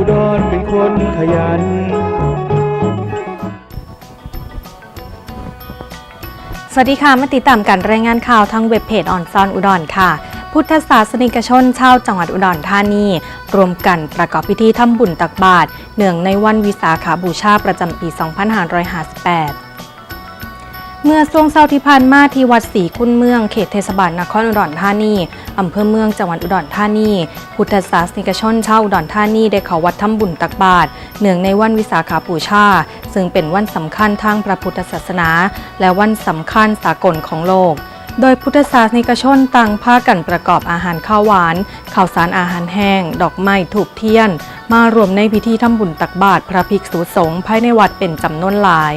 คนขยัน สวัสดีค่ะมาติดตามการรายงานข่าวทางเว็บเพจออนซอนอุดรค่ะ พุทธศาสนิกชนชาวจังหวัดอุดรธานี รวมกันประกอบพิธีทำบุญตักบาตรเนื่องในวันวิสาขาบูชาประจำปี 2558 เมื่อช่วงเช้าที่ผ่านมาที่วัดศรีคุณเมืองเขตเทศบาลนครอุดรธานีอำเภอเมืองจังหวัดอุดรธานีพุทธศาสนิกชนชาวอุดรธานีได้เข้าวัดทำบุญตักบาตรเนื่องในวันวิสาขาบูชา ซึ่งเป็นวันสำคัญทางพระพุทธศาสนา และวันสำคัญสากลของโลกโดยพุทธศาสนิกชนต่างพากันประกอบอาหารข้าวหวานข้าวสารอาหารแห้ง ดอกไม้ถูกเทียน มารวมในพิธีทำบุญตักบาตรพระภิกษุสงฆ์ภายในวัดเป็นจำนวนหลาย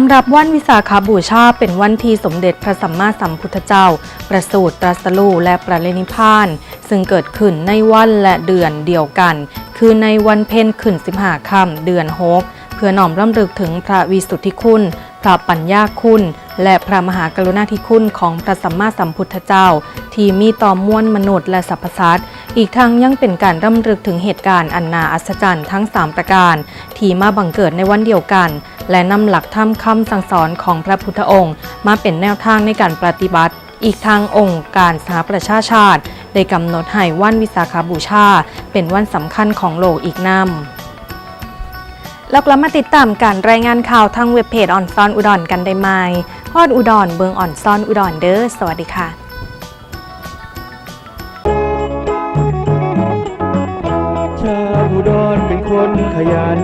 ำหรับวันวิสาขาบูชาเป็นวันที่สมเด็จพระสัมมาสัมพุทธเจ้า ประสูติตรัสรู้และประเลนิพาน ซึ่งเกิดขึ้นในวันและเดือนเดียวกัน คือในวันเพ็ญขึ้น15ค่ำเดือนหกเพื่อน้อมรำลึกถึงพระวิสุทธิคุณ พระปัญญาคุณ และพระมหากรุณาธิคุณของพระสัมมาสัมพุทธเจ้า ที่มีต่อมวลมนุษย์และสรรพสัตว์อีกทั้งยังเป็นการรำลึกถึงเหตุการณ์อันนาอัศจรรย์ทั้ง 3 ประการ ที่มาบังเกิดในวันเดียวกัน และนำหลักธรรมคำสั่งสอนของพระพุทธองค์ มาเป็นแนวทางในการปฏิบัติ อีกทางองค์การสหประชาชาติ ได้กำหนดให้วันวิสาขาบูชา เป็นวันสำคัญของโลกอีกนำแล้วกลับมาติดตามการรายงานข่าวทางเว็บเพจออนซอนอุดรกันได้ไหมฮอดอุดรเบิงออนซอนอุดรเด้อสวัสดีค่ะชาวอุดรเป็นคนขยัน